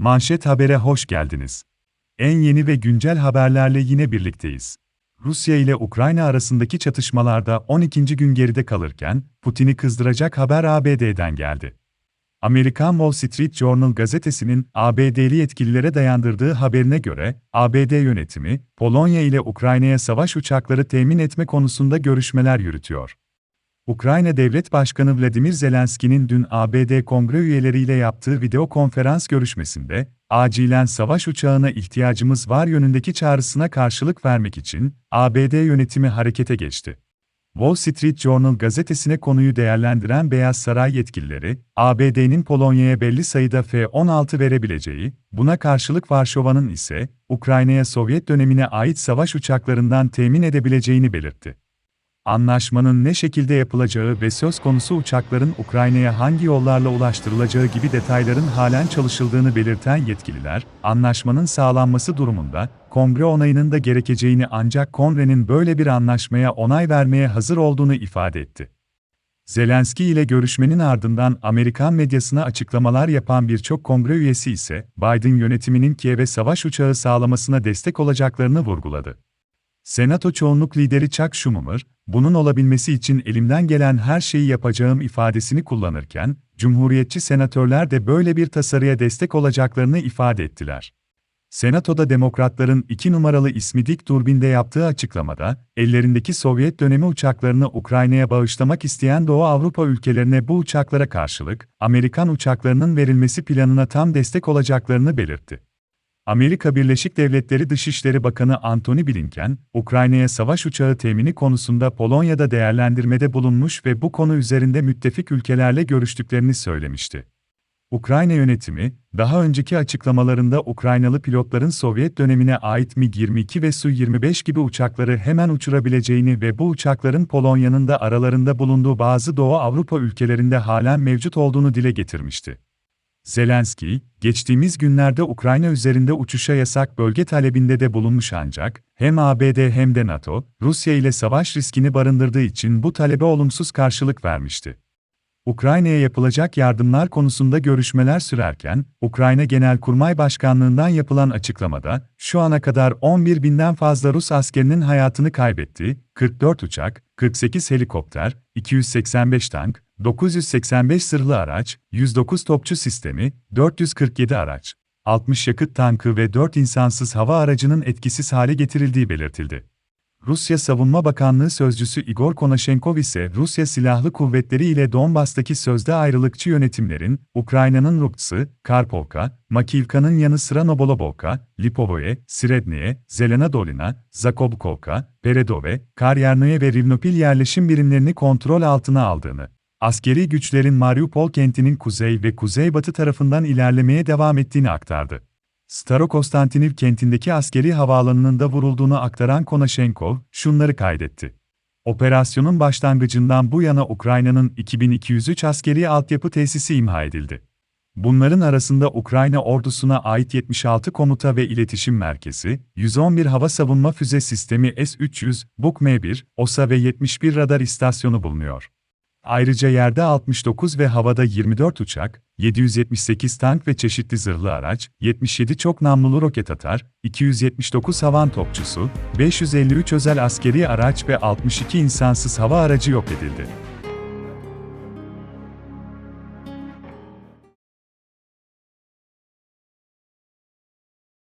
Manşet Haber'e hoş geldiniz. En yeni ve güncel haberlerle yine birlikteyiz. Rusya ile Ukrayna arasındaki çatışmalarda 12. gün geride kalırken, Putin'i kızdıracak haber ABD'den geldi. Amerikan Wall Street Journal gazetesinin ABD'li yetkililere dayandırdığı haberine göre, ABD yönetimi, Polonya ile Ukrayna'ya savaş uçakları temin etme konusunda görüşmeler yürütüyor. Ukrayna Devlet Başkanı Vladimir Zelenski'nin dün ABD kongre üyeleriyle yaptığı video konferans görüşmesinde, acilen savaş uçağına ihtiyacımız var yönündeki çağrısına karşılık vermek için ABD yönetimi harekete geçti. Wall Street Journal gazetesine konuyu değerlendiren Beyaz Saray yetkilileri, ABD'nin Polonya'ya belli sayıda F-16 verebileceği, buna karşılık Varşova'nın ise Ukrayna'ya Sovyet dönemine ait savaş uçaklarından temin edebileceğini belirtti. Anlaşmanın ne şekilde yapılacağı ve söz konusu uçakların Ukrayna'ya hangi yollarla ulaştırılacağı gibi detayların halen çalışıldığını belirten yetkililer, anlaşmanın sağlanması durumunda, kongre onayının da gerekeceğini ancak kongrenin böyle bir anlaşmaya onay vermeye hazır olduğunu ifade etti. Zelenski ile görüşmenin ardından Amerikan medyasına açıklamalar yapan birçok kongre üyesi ise, Biden yönetiminin Kiev'e savaş uçağı sağlamasına destek olacaklarını vurguladı. Senato çoğunluk lideri Chuck Schumer, bunun olabilmesi için elimden gelen her şeyi yapacağım ifadesini kullanırken, Cumhuriyetçi senatörler de böyle bir tasarıya destek olacaklarını ifade ettiler. Senatoda Demokratların iki numaralı ismi Dick Durbin'de yaptığı açıklamada, ellerindeki Sovyet dönemi uçaklarını Ukrayna'ya bağışlamak isteyen Doğu Avrupa ülkelerine bu uçaklara karşılık, Amerikan uçaklarının verilmesi planına tam destek olacaklarını belirtti. Amerika Birleşik Devletleri Dışişleri Bakanı Antony Blinken, Ukrayna'ya savaş uçağı temini konusunda Polonya'da değerlendirmede bulunmuş ve bu konu üzerinde müttefik ülkelerle görüştüklerini söylemişti. Ukrayna yönetimi, daha önceki açıklamalarında Ukraynalı pilotların Sovyet dönemine ait MiG-22 ve Su-25 gibi uçakları hemen uçurabileceğini ve bu uçakların Polonya'nın da aralarında bulunduğu bazı Doğu Avrupa ülkelerinde halen mevcut olduğunu dile getirmişti. Zelenski, geçtiğimiz günlerde Ukrayna üzerinde uçuşa yasak bölge talebinde de bulunmuş ancak, hem ABD hem de NATO, Rusya ile savaş riskini barındırdığı için bu talebe olumsuz karşılık vermişti. Ukrayna'ya yapılacak yardımlar konusunda görüşmeler sürerken, Ukrayna Genelkurmay Başkanlığından yapılan açıklamada, şu ana kadar 11 binden fazla Rus askerinin hayatını kaybetti, 44 uçak, 48 helikopter, 285 tank, 985 sırlı araç, 109 topçu sistemi, 447 araç, 60 yakıt tankı ve 4 insansız hava aracının etkisiz hale getirildiği belirtildi. Rusya Savunma Bakanlığı sözcüsü Igor Konashenkov ise Rusya Silahlı Kuvvetleri ile Donbas'taki sözde ayrılıkçı yönetimlerin, Ukrayna'nın Rukts'ı, Karpovka, Makivka'nın yanı sıra Nobolobovka, Lipovoye, Siredne'ye, Zelena Dolina, Zakobkovka, Peredove, Karyarnoye ve Rivnopil yerleşim birimlerini kontrol altına aldığını, askeri güçlerin Mariupol kentinin kuzey ve kuzeybatı tarafından ilerlemeye devam ettiğini aktardı. Starokonstantinov kentindeki askeri havaalanının da vurulduğunu aktaran Konashenkov, şunları kaydetti. Operasyonun başlangıcından bu yana Ukrayna'nın 2203 askeri altyapı tesisi imha edildi. Bunların arasında Ukrayna ordusuna ait 76 komuta ve iletişim merkezi, 111 hava savunma füze sistemi S-300, Buk-M1, OSA ve 71 radar istasyonu bulunuyor. Ayrıca yerde 69 ve havada 24 uçak, 778 tank ve çeşitli zırhlı araç, 77 çok namlulu roket atar, 279 havan topçusu, 553 özel askeri araç ve 62 insansız hava aracı yok edildi.